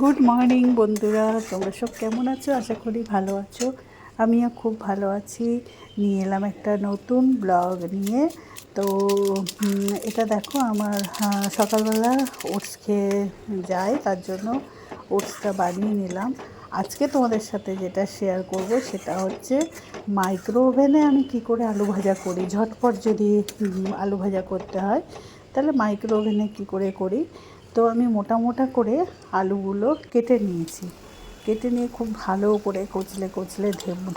Good morning বন্ধুরা। তোমরা সব কেমন আছো? আশা করি ভালো আছো। আমিও খুব ভালো আছি। নিয়ে এলাম একটা নতুন ব্লগ নিয়ে। তো এটা দেখো, আমার সকালবেলা ওটস খেয়ে যায়, তার জন্য ওটসটা বানিয়ে নিলাম। আজকে তোমাদের সাথে যেটা শেয়ার করব, সেটা হচ্ছে মাইক্রো ওভেনে আমি কি করে আলু ভাজা করি? ঝটপট যদি আলু ভাজা করতে হয়, তাহলে মাইক্রো ওভেনে কী করে করি? তো আমি মোটা মোটা করে আলুগুলো কেটে নিয়েছি। কেটে নিয়ে খুব ভালো করে কচলে কচলে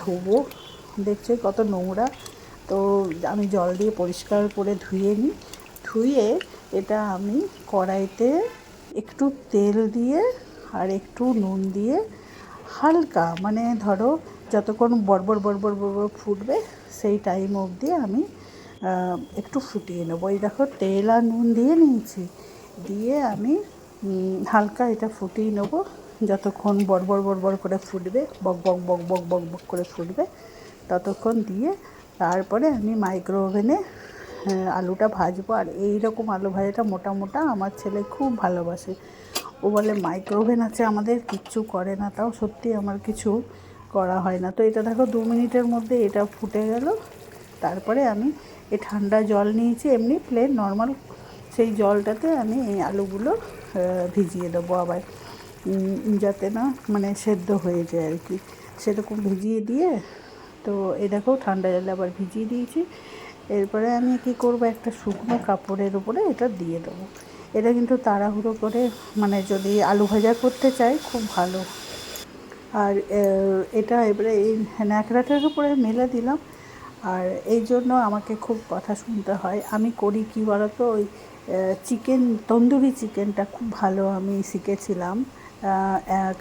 ধোবো। দেখছ কত নোংরা। তো আমি জল দিয়ে পরিষ্কার করে ধুয়ে নিই। ধুয়ে এটা আমি কড়াইতে একটু তেল দিয়ে আর একটু নুন দিয়ে হালকা মানে ধরো যতক্ষণ বড়বড় বড়বড় বড়বড় ফুটবে সেই টাইম অবধি আমি একটু ফুটিয়ে নেব। এই দেখো তেল আর নুন দিয়ে নিয়েছি। দিয়ে আমি হালকা এটা ফুটিয়ে নেব। যতক্ষণ বড়বড় বড়বড় করে ফুটবে, বক বক বক বক বক বক করে ফুটবে, ততক্ষণ দিয়ে তারপরে আমি মাইক্রো ওভেনে আলুটা ভাজবো। আর এই রকম আলু ভাজাটা মোটা মোটা আমার ছেলে খুব ভালোবাসে। ও বলে মাইক্রো ওভেন আছে আমাদের, কিচ্ছু করে না তাও। সত্যি আমার কিছু করা হয় না। তো এটা দেখো, দু মিনিটের মধ্যে এটা ফুটে গেল। তারপরে আমি এ ঠান্ডা জল নিয়েছি, এমনি প্লেন নর্মাল সেই জলটাতে আমি এই আলুগুলো ভিজিয়ে দেবো আবার। যাতে না মানে সেদ্ধ হয়ে যায় আর কি। সেরকম ভিজিয়ে দিয়ে, তো এই দেখো ঠান্ডা জলে আবার ভিজিয়ে দিয়েছি। এরপরে আমি কি করব, একটা শুকনো কাপড়ের উপরে এটা দিয়ে দেবো। এটা কিন্তু তাড়াহুড়ো করে মানে যদি আলু ভাজা করতে চাই, খুব ভালো। আর এটা এবারে এই ন্যাকড়াটার উপরে মেলে দিলাম। আর এই জন্য আমাকে খুব কথা শুনতে হয়। আমি করি কী বলতো, ওই চিকেন, তন্দুরি চিকেনটা খুব ভালো আমি শিখেছিলাম।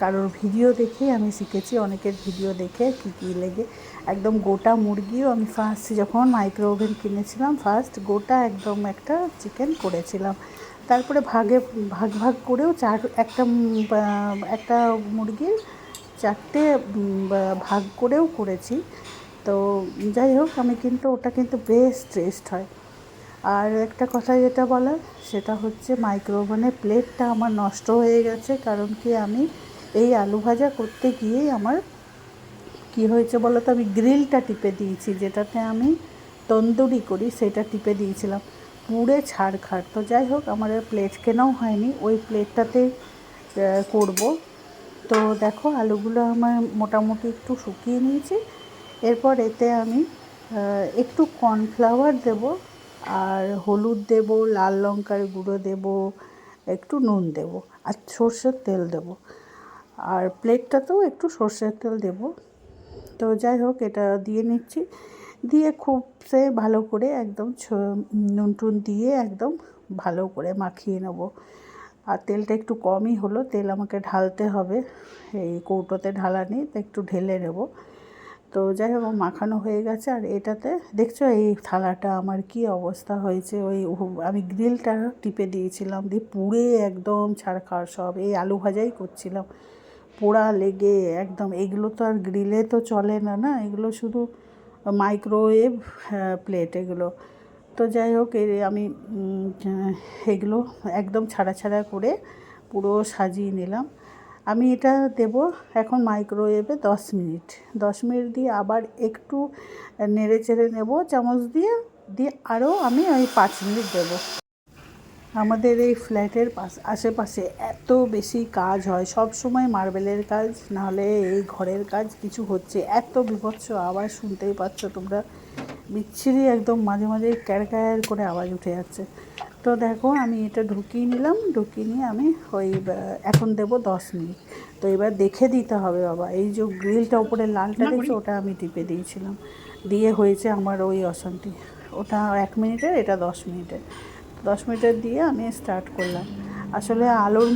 কারোর ভিডিও দেখে আমি শিখেছি, অনেকের ভিডিও দেখে কী কী লেগে। একদম গোটা মুরগিও আমি ফার্স্ট যখন মাইক্রো ওভেন কিনেছিলাম ফার্স্ট গোটা একদম একটা চিকেন করেছিলাম। তারপরে ভাগে, ভাগ ভাগ করেও চার, একটা একটা মুরগির চারটে ভাগ করেও করেছি। তো যাই হোক, আমি কিন্তু, ওটা কিন্তু বেশ টেস্ট হয়। আর একটা কথা যেটা বলার, সেটা হচ্ছে মাইক্রো ওভেনের প্লেটটা আমার নষ্ট হয়ে গেছে, কারণ কি আমি এই আলু ভাজা করতে গিয়েই আমার কি হয়েছে বলো তো আমি গ্রিলটা টিপে দিয়েছি, যেটাতে আমি তন্দুরি করি, সেটা টিপে দিয়েছিলাম। পুড়ে ছাড় খাড় তো যাই হোক, আমার প্লেট কেনাও হয়নি, ওই প্লেটটাতে করব। তো দেখো, আলুগুলো আমার মোটামুটি একটু শুকিয়ে নিয়েছি। এরপর এতে আমি একটু কর্নফ্লাওয়ার দেব। আর হলুদ দেব, লাল লঙ্কার গুঁড়ো দেব, একটু নুন দেব আর সর্ষের তেল দেব। আর প্লেটটাতেও একটু সর্ষের তেল দেব। তো যাই হোক, এটা দিয়ে নিচ্ছি। দিয়ে খুব সে ভালো করে একদম নুন টুন দিয়ে একদম ভালো করে মাখিয়ে নেব। আর তেলটা একটু কমই হলো, তেল আমাকে ঢালতে হবে। এই কৌটোতে ঢালা নেই তো একটু ঢেলে নেব। তো যাই হোক, মাখানো হয়ে গেছে। আর এটাতে দেখছ এই থালাটা আমার কি অবস্থা হয়েছে? ওই আমি গ্রিলটা টিপে দিয়েছিলাম দিয়ে পুড়ে একদম ছাড়খাড় সব। এই আলু ভাজাই করছিলাম। পোড়া লেগে একদম। এগুলো তো আর গ্রিলে তো চলে না না? এগুলো শুধু মাইক্রোওয়েভ প্লেট এগুলো। তো যাই হোক আমি এগুলো একদম ছাড়া ছাড়া করে পুরো সাজিয়ে নিলাম। আমি এটা দেব এখন মাইক্রোওয়েভে দশ মিনিট। দশ মিনিট দিয়ে আবার একটু নেড়ে চেড়ে নেব, চামচ দিয়ে দিয়ে আরও আমি ওই পাঁচ মিনিট দেবো। আমাদের এই ফ্ল্যাটের পাশ আশেপাশে এত বেশি কাজ হয়, সব সময় মার্বেলের কাজ, নাহলে এই ঘরের কাজ কিছু হচ্ছে। এত বিভৎস আওয়াজ শুনতেই পাচ্ছ তোমরা। বিচ্ছিরি একদম মাঝে মাঝে ক্যারক্যার করে আওয়াজ উঠে যাচ্ছে। তো দেখো আমি এটা ঢুকিয়ে নিলাম ঢুকিয়ে নিয়ে আমি ওই এখন দেব দশ মিনিট। তো এবার দেখে দিতে হবে বাবা এই যে গ্রিলটা উপরে লালটা দেখছ ওটা আমি টিপে দিয়েছিলাম। দিয়ে হয়েছে আমার ওই অশান্তি। ওটা এক মিনিটের এটা দশ মিনিটের। দশ মিনিটের দিয়ে আমি স্টার্ট করলাম। আসলে আলোর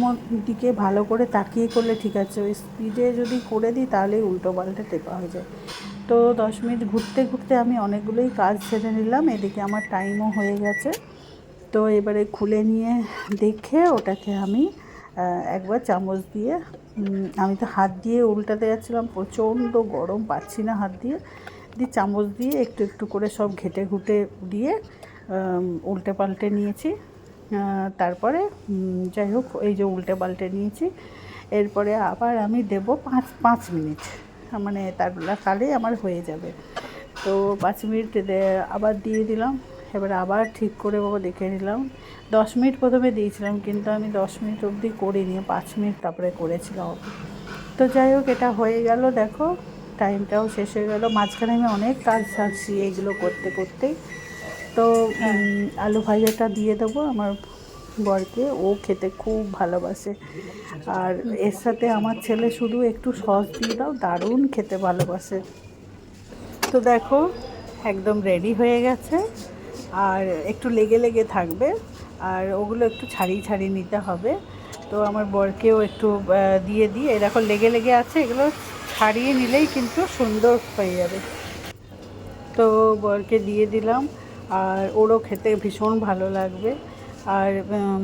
দিকে ভালো করে তাকিয়ে করলে ঠিক আছে ওই স্পিডে যদি করে দিই তাহলেই উল্টো পাল্টে টেপা হয়ে যায়। তো দশ মিনিট ঘুরতে ঘুরতে আমি অনেকগুলোই কাজ সেরে নিলাম এদিকে আমার টাইমও হয়ে গেছে। তো এবারে খুলে নিয়ে দেখে ওটাকে আমি একবার চামচ দিয়ে আমি তো হাত দিয়ে উল্টাতে যাচ্ছিলাম, প্রচণ্ড গরম, পাচ্ছি না হাত দিয়ে দিয়ে চামচ দিয়ে একটু একটু করে সব ঘেটে ঘুটে দিয়ে উল্টে পাল্টে নিয়েছি। তারপরে যাই হোক, এই যে উল্টে পাল্টে নিয়েছি, এরপরে আবার আমি দেব পাঁচ পাঁচ মিনিট মানে তার তাহলেই আমার হয়ে যাবে। তো পাঁচ মিনিট আবার দিয়ে দিলাম। এবার আবার ঠিক করে বাবা দেখে নিলাম। দশ মিনিট প্রথমে দিয়েছিলাম কিন্তু আমি দশ মিনিট অবধি করিনি পাঁচ মিনিট তারপরে করেছিলাম। তো যাই হোক এটা হয়ে গেল দেখো টাইমটাও শেষ হয়ে গেল। মাঝখানে আমি অনেক কাজ সারছি এইগুলো করতে করতেই তো আলু ভাজাটা দিয়ে দেবো আমার বরকে। ও খেতে খুব ভালোবাসে। আর এর সাথে আমার ছেলে শুধু একটু সস দিয়ে দাও দারুণ খেতে ভালোবাসে। তো দেখো একদম রেডি হয়ে গেছে। আর একটু লেগে লেগে থাকবে আর ওগুলো একটু ছাড়িয়ে ছাড়িয়ে নিতে হবে। তো আমার বরকেও একটু দিয়ে দিয়ে দেখো লেগে লেগে আছে এগুলো ছাড়িয়ে নিলেই কিন্তু সুন্দর হয়ে যাবে। তো বরকে দিয়ে দিলাম আর ওরও খেতে ভীষণ ভালো লাগবে। আর উম,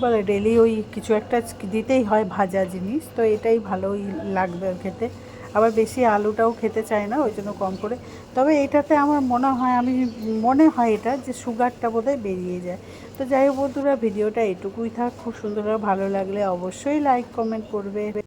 বলে ডেলি ওই কিছু একটা দিতেই হয় ভাজা জিনিস তো এটাই ভালোই লাগবে খেতে। আবার বেশি আলুটাও খেতে চায় না, ওই জন্য কম করে। তবে এটাতে আমার মনে হয়, আমি মনে হয় এটা যে সুগারটা বোধহয় বেরিয়ে যায়। তো যাই হোক বন্ধুরা, ভিডিওটা এটুকুই থাক। খুব সুন্দর ভালো লাগলে অবশ্যই লাইক কমেন্ট করবে।